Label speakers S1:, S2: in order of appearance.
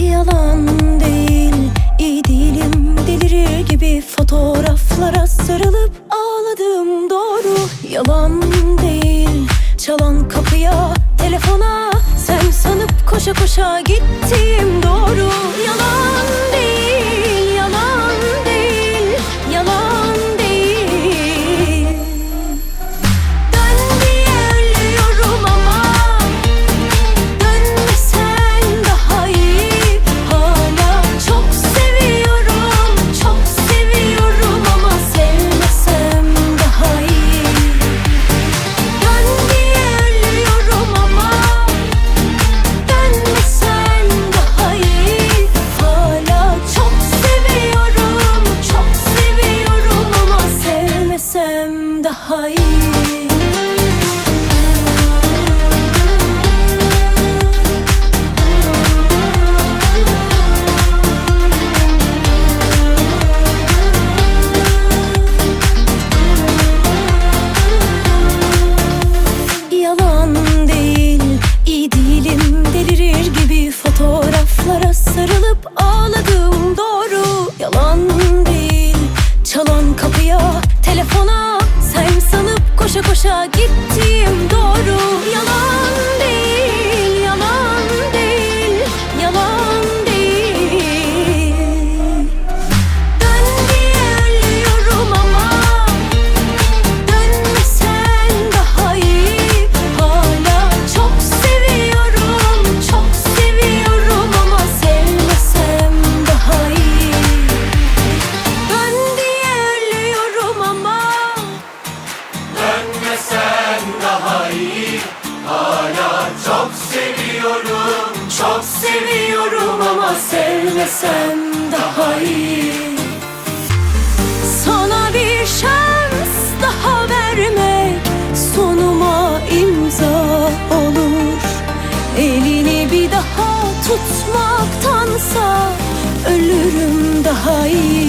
S1: Yalan değil, iyi değilim. Delirir gibi fotoğraflara sarılıp ağladım. Doğru Yalan değil, çalan kapıya, telefona. Sen sanıp koşa koşa gittiğim doğru Yalan daha koşa gittiğim
S2: daha iyi. Hala çok seviyorum Çok seviyorum ama
S1: Sevmesem daha iyi. Sana bir şans daha vermek Sonuma imza olur. Elini bir daha tutmaktansa Ölürüm daha iyi